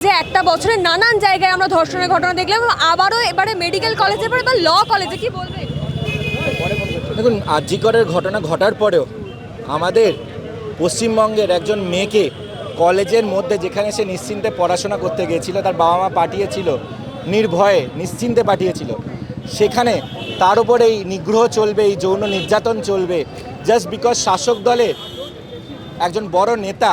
যে একটা বছরে নানান জায়গায় আমরা ধর্ষণের ঘটনা দেখলাম আবারও এবারে মেডিকেল কলেজে এবার এবার ল কলেজে কি বলবেন দেখুন, আর্যিকরের ঘটনা ঘটার পরেও আমাদের পশ্চিমবঙ্গের একজন মেয়েকে কলেজের মধ্যে যেখানে সে নিশ্চিন্তে পড়াশোনা করতে গিয়েছিল তার বাবা মা পাঠিয়েছিল, নির্ভয়ে নিশ্চিন্তে পাঠিয়েছিল, সেখানে তার উপরে এই নিগ্রহ চলবে, এই যৌন নির্যাতন চলবে জাস্ট বিকজ শাসক দলের একজন বড় নেতা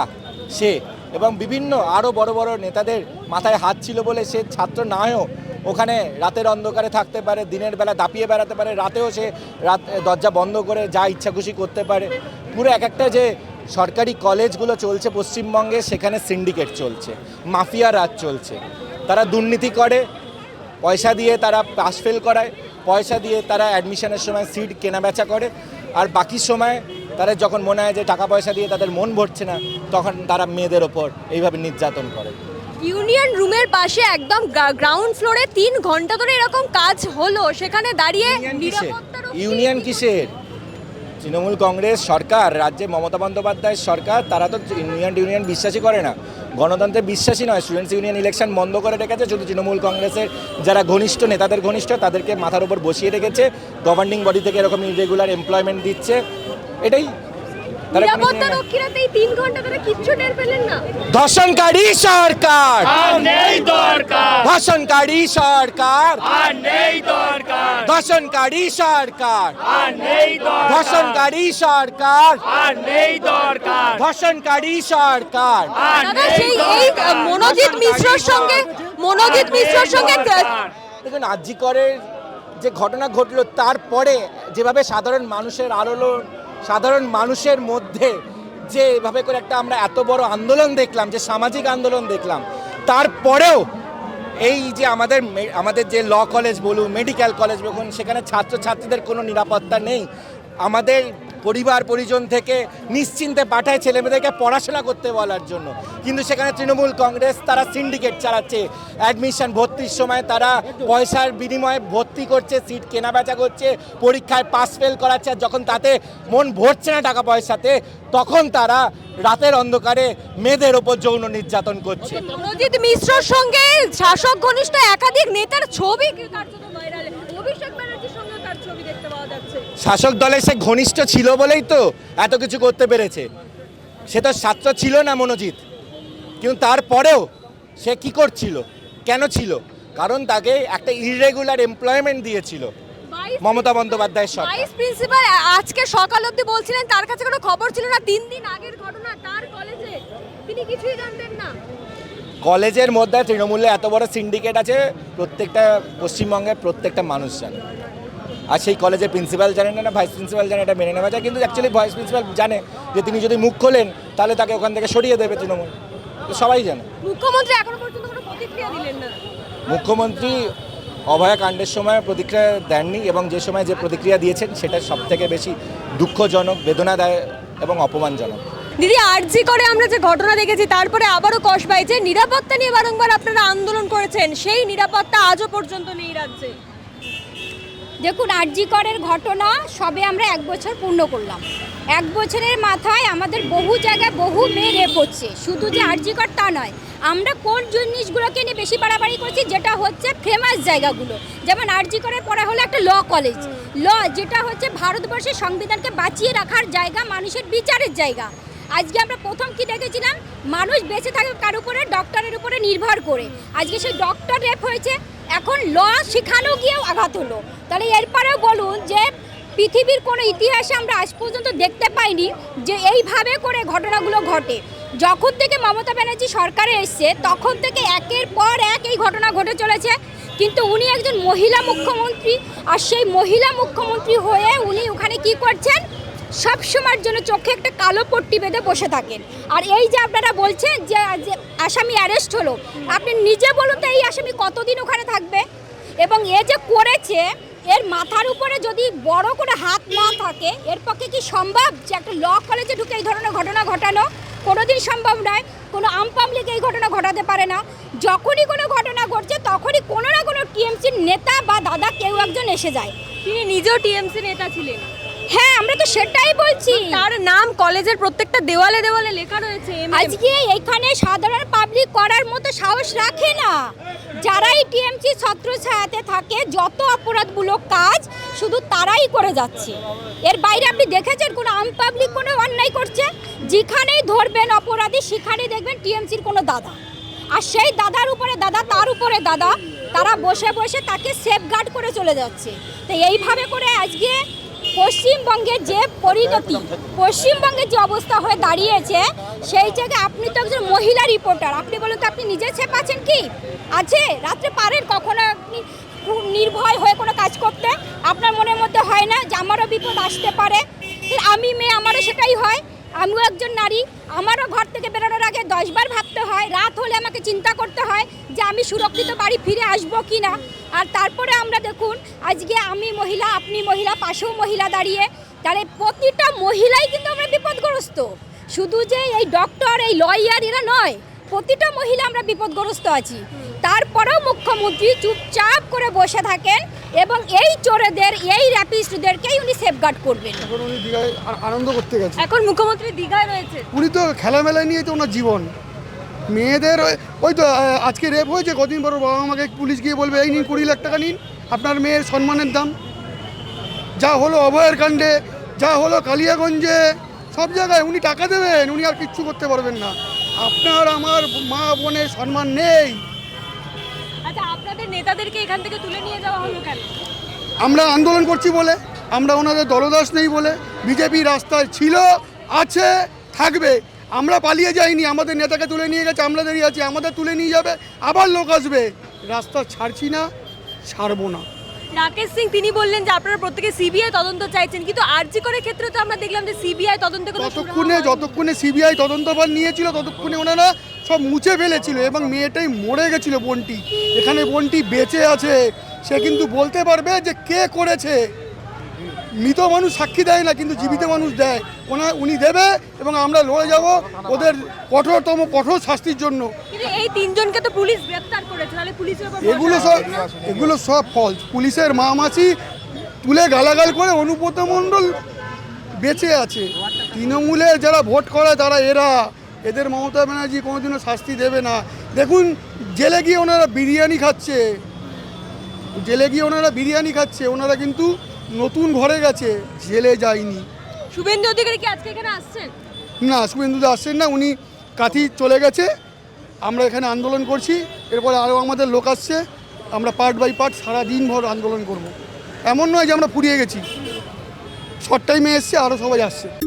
সে এবং বিভিন্ন আরও বড় বড় নেতাদের মাথায় হাত ছিল বলে সে ছাত্র না হয়েও ওখানে রাতের অন্ধকারে থাকতে পারে, দিনের বেলা দাপিয়ে বেড়াতে পারে, রাতেও সে রাত, দরজা বন্ধ করে যা ইচ্ছা খুশি করতে পারে। পুরো এক একটা যে সরকারি কলেজগুলো চলছে পশ্চিমবঙ্গে, সেখানে সিন্ডিকেট চলছে, মাফিয়া রাজ চলছে। তারা দুর্নীতি করে, পয়সা দিয়ে তারা পাস ফেল করায়, পয়সা দিয়ে তারা অ্যাডমিশনের সময় সিট কেনাবেচা করে, আর বাকি সময় তারা যখন মনে হয় যে টাকা পয়সা দিয়ে তাদের মন ভরছে না তখন তারা মেয়েদের ওপর এইভাবে নির্যাতন করে। ইউনিয়ন রুমের পাশে একদম গ্রাউন্ড ফ্লোরে তিন ঘণ্টা ধরে এরকম কাজ হলো। সেখানে দাঁড়িয়ে ইউনিয়ন কিসের? তৃণমূল কংগ্রেস সরকার, রাজ্যে মমতা বন্দ্যোপাধ্যায়ের সরকার, তারা তো ইউনিয়ন ইউনিয়ন বিশ্বাসই করে না। গণতন্ত্রে বিশ্বাসী নয়। স্টুডেন্টস ইউনিয়ন ইলেকশন বন্ধ করে রেখেছে। শুধু তৃণমূল কংগ্রেসের যারা ঘনিষ্ঠ নেতাদের ঘনিষ্ঠ, তাদেরকে মাথার উপর বসিয়ে রেখেছে। গভর্নিং বডি থেকে এরকম ইরেগুলার এমপ্লয়মেন্ট দিচ্ছে। এটাই তারা কোনো নিয়ম- নিরাপত্তারক্ষীরা তো এই তিন ঘণ্টা ধরে কিচ্ছু টের পেলেন না। ধর্ষণকারী সরকার। আর নেই দরকার। ধর্ষণকারী সরকার। আর নেই দরকার। ধর্ষণকারী সরকার। আর নেই দরকার। ধর্ষণকারী সরকার। আর নেই দরকার। ধর্ষণকারী সরকার। মনোজিৎ মিশ্রর সঙ্গে মনোজিৎ মিশ্রর সঙ্গে। দেখুন আর্যিকরের যে ঘটনা ঘটলো তারপরে যেভাবে সাধারণ মানুষের আলোড়ন সাধারণ মানুষের মধ্যে যে এভাবে করে একটা আমরা এত বড় আন্দোলন দেখলাম, যে সামাজিক আন্দোলন দেখলাম, তারপরেও এই যে আমাদের আমাদের যে ল কলেজ বলুন মেডিকেল কলেজ বলুন সেখানে ছাত্রছাত্রীদের কোনো নিরাপত্তা নেই, আমাদের পরিবার, পরিজন থেকে নিশ্চিন্তে পাঠায় ছেলেমেয়েদেরকে পড়াশোনা করতে বলার জন্য। কিন্তু সেখানে তৃণমূল কংগ্রেস তারা সিন্ডিকেট চালাচ্ছে। অ্যাডমিশন ভর্তির সময় তারা পয়সার বিনিময়ে ভর্তি করছে সিট কেনাবেচা করছে, পরীক্ষায় পাস ফেল করাচ্ছে আর যখন তাতে মন ভরছে না টাকা পয়সাতে, তখন তারা রাতের অন্ধকারে মেয়েদের ওপর যৌন নির্যাতন করছে। মনোজিৎ মিশ্রর সঙ্গে শাসক ঘনিষ্ঠ একাধিক নেতার ছবি ভাইরাল অভিষেক ব্যানার্জির সঙ্গে তার ছবি দেখতে পাওয়া যাচ্ছে শাসক দলে সে ঘনিষ্ঠ ছিল বলেই তো এত কিছু করতে পেরেছে। সে তো ছাত্র ছিল না মনোজিৎ। কিন্তু তারপরেও সে কি করছিল? কেন ছিল? কারণ তাকে একটা ইরেগুলার এমপ্লয়মেন্ট দিয়েছিল। মমতা বন্দ্যোপাধ্যায়ের সরকার। ভাইস প্রিন্সিপাল আজকে সকাল অবধি বলছিলেন তার কাছে কোনো খবর ছিল না। তিন দিন আগের ঘটনা তার কলেজে। তিনি কিছুই জানতেন না। কলেজের মধ্যে তৃণমূলে এত বড় সিন্ডিকেট আছে প্রত্যেকটা পশ্চিমবঙ্গের প্রত্যেকটা মানুষ জানে আর সেই কলেজের প্রিন্সিপাল জানেন না ভাইস প্রিন্সিপাল জানে এটা মেনে নেওয়া যায়। কিন্তু অ্যাকচুয়ালি ভাইস প্রিন্সিপাল জানে যে তিনি যদি মুখ খোলেন তাহলে তাকে ওখান থেকে সরিয়ে দেবে তৃণমূল। তো সবাই জানে। মুখ্যমন্ত্রী এখনও পর্যন্ত কোনো প্রতিক্রিয়া দিলেন না। মুখ্যমন্ত্রী অভয়া কাণ্ডের সময় প্রতিক্রিয়া দেননি এবং যে সময় যে প্রতিক্রিয়া দিয়েছেন সেটা সব থেকে বেশি দুঃখজনক বেদনাদায়ক এবং অপমানজনক। দিদি আরজি করে আমরা যে ঘটনা দেখেছি তারপরে আবারও কষ পাইছে নিরাপত্তা নিয়ে বারংবার আপনারা আন্দোলন করেছেন। সেই নিরাপত্তা আজও পর্যন্ত নেই রাজ্যে। দেখুন আরজি করের ঘটনা সবে আমরা এক বছর পূর্ণ করলাম। এক বছরের মাথায় আমাদের বহু জায়গায় বহু মেয়ে রেপ হচ্ছে। শুধু যে আরজি কর তা নয় আমরা কোন জিনিসগুলোকে নিয়ে বেশি বাড়াবাড়ি করছি যেটা হচ্ছে ফেমাস জায়গাগুলো। যেমন আরজি করের পরে হলো একটা ল কলেজ। ল যেটা হচ্ছে ভারতবর্ষের সংবিধানকে বাঁচিয়ে রাখার জায়গা মানুষের বিচারের জায়গা। আজকে আমরা প্রথম কি দেখেছিলাম? মানুষ বেঁচে থাকে কার উপরে? ডক্টরের উপরে নির্ভর করে। আজকে সেই ডক্টর রেপ হয়েছে। এখন ল শেখানো গিয়েও আঘাত হলো। তাহলে এরপরেও বলুন যে পৃথিবীর কোনো ইতিহাসে আমরা আজ পর্যন্ত দেখতে পাইনি যে এইভাবে করে ঘটনাগুলো ঘটে। যখন থেকে মমতা ব্যানার্জি সরকারে এসছে, তখন থেকে একের পর এক এই ঘটনা ঘটে চলেছে। কিন্তু উনি একজন মহিলা মুখ্যমন্ত্রী, আর সেই মহিলা মুখ্যমন্ত্রী হয়ে উনি ওখানে কি করছেন? সব সময়ের জন্য চোখে একটা কালো পট্টি বেঁধে বসে থাকেন। আর এই যে আপনারা বলছেন যে আসামি অ্যারেস্ট হলো, আপনি নিজে বলুন তো এই আসামি কতদিন ওখানে থাকবে? এবং এ যে করেছে, এর মাথার উপরে যদি বড় করে হাত না থাকে, এর পক্ষে কি সম্ভব যে একটা ল কলেজে ঢুকে এই ধরনের ঘটনা ঘটানো? কোনোদিন সম্ভব নয়। কোনো আম পাবলিক এই ঘটনা ঘটাতে পারে না। যখনই কোনো ঘটনা ঘটছে, তখনই কোনো না কোনো টিএমসির নেতা বা দাদা কেউ একজন এসে যায়। তিনি নিজেও টিএমসি নেতা ছিলেন। হ্যাঁ আমরা তো সেটাই বলছি। তার নাম কলেজের প্রত্যেকটা দেওয়ালে দেওয়ালে লেখা রয়েছে আজকে এখানে সাধারণ পাবলিক করার মতো সাহস রাখে না। যারাই টিএমসি ছত্র ছায়াতে থাকে যত অপরাধমূলক কাজ শুধু তারাই করে যাচ্ছে। এর বাইরে আপনি দেখেছেন কোনো আম পাবলিক কোনো অন্যায় করছে? যেখানেই ধরবেন অপরাধী সেখানেই দেখবেন টিএমসির কোনো দাদা। আর সেই দাদার উপরে দাদা তার উপরে দাদা তারা বসে বসে তাকে সেফগার্ড করে চলে যাচ্ছে। তো এইভাবে করে আজকে পশ্চিমবঙ্গের যে পরিণতি, পশ্চিমবঙ্গের যে অবস্থা হয়ে দাঁড়িয়েছে, সেই জায়গায় আপনি তো একজন মহিলা রিপোর্টার আপনি বলুন তো, আপনি নিজে ছেপ আছেন কি? আছে? রাত্রে পারেন কখনো আপনি নির্ভয় হয়ে কোনো কাজ করতে? আপনার মনের মধ্যে হয় না যে আমারও বিপদ আসতে পারে? আমি মেয়ে, আমারও সেটাই হয়। আমিও একজন নারী, আমারও ঘর থেকে বেরোনোর আগে দশবার ভাবতে হয়, রাত হলে আমাকে চিন্তা করতে হয় যে আমি সুরক্ষিত বাড়ি ফিরে আসব কি না। আর তারপরে আমরা দেখুন, আজকে আমি মহিলা, আপনি মহিলা, পাশেও মহিলা দাঁড়িয়ে, তাহলে প্রতিটা মহিলাই কিন্তু আমরা বিপদগ্রস্ত। শুধু যে এই ডক্টর এই লয়ার এরা নয়, প্রতিটা মহিলা আমরা বিপদগ্রস্ত আছি। তারপরেও মুখ্যমন্ত্রী চুপচাপ করে বসে থাকেন এবং এই চোরেদের এই র্যাপিস্টদেরকেই উনি সেফগার্ড করবেন। এখন উনি দীঘায় আনন্দ করতে গেছে। এখন মুখ্যমন্ত্রী দীঘায় রয়েছে। উনি তো খেলামেলায় নিয়ে তো ওনার জীবন। মেয়েদের ওই- তো আজকে রেপ হয়েছে কদিন পর বাবা আমাকে পুলিশ গিয়ে বলবে এই নিন কুড়ি লাখ টাকা নিন আপনার মেয়ের সম্মানের দাম। যা হলো অভয়ের কাণ্ডে যা হলো কালিয়াগঞ্জে সব জায়গায় উনি টাকা দেবেন উনি আর কিচ্ছু করতে পারবেন না। আপনার আমার মা বোনের সম্মান নেই। আপনাদের নেতাদেরকে এখান থেকে তুলে নিয়ে যাওয়া হলো কেন? আমরা আন্দোলন করছি বলে আমরা ওনাদের দলদাস নেই বলে বিজেপি রাস্তায় ছিল আছে থাকবে। আমরা পালিয়ে যাইনি আমাদের নেতাকে তুলে নিয়ে গেছে আমরা দাঁড়িয়ে আছি আমাদের তুলে নিয়ে যাবে আবার লোক আসবে। রাস্তা ছাড়ছি না ছাড়বো না। রাকেশ সিং তিনি বললেন যে আপনারা প্রত্যেকে সিবিআই তদন্ত চাইছেন কিন্তু আরজি করে ক্ষেত্রে তো আমরা দেখলাম যে সিবিআই তদন্ত কোনো ততক্ষণে যতক্ষণে সিবিআই তদন্তভার নিয়েছিল ততক্ষণে ওনারা সব মুছে ফেলেছিল এবং মেয়েটাই মরে গেছিল বোনটি। এখানে বোনটি বেঁচে আছে। সে কিন্তু বলতে পারবে যে কে করেছে। মৃত মানুষ সাক্ষী দেয় না কিন্তু জীবিত মানুষ দেয়। ওনা উনি দেবে এবং আমরা লড়ে যাব ওদের কঠোরতম কঠোর শাস্তির জন্য। এই তিনজনকে তো পুলিশ গ্রেফতার করেছে তাহলে পুলিশের এগুলো সব এগুলো সব ফলস পুলিশের মা মাসি তুলে গালাগাল করে অনুব্রত মণ্ডল বেঁচে আছে। তৃণমূলের যারা ভোট করে তারা এরা। এদের মমতা ব্যানার্জি কোনোদিনও শাস্তি দেবে না। দেখুন জেলে গিয়ে ওনারা বিরিয়ানি খাচ্ছে। জেলে গিয়ে ওনারা বিরিয়ানি খাচ্ছে। ওনারা কিন্তু নতুন ঘরে গেছে। জেলে যায়নি। শুভেন্দু অধিকারী কি আজকে এখানে আসছেন? না শুভেন্দুদা আসছেন না। উনি কাঁথি চলে গেছে। আমরা এখানে আন্দোলন করছি। এরপরে আরও আমাদের লোক আসছে। আমরা পার্ট বাই পার্ট সারা দিন ভর আন্দোলন করব। এমন নয় যে আমরা পুড়িয়ে গেছি। শর্ট টাইমে এসছে আরও সবাই আসছে।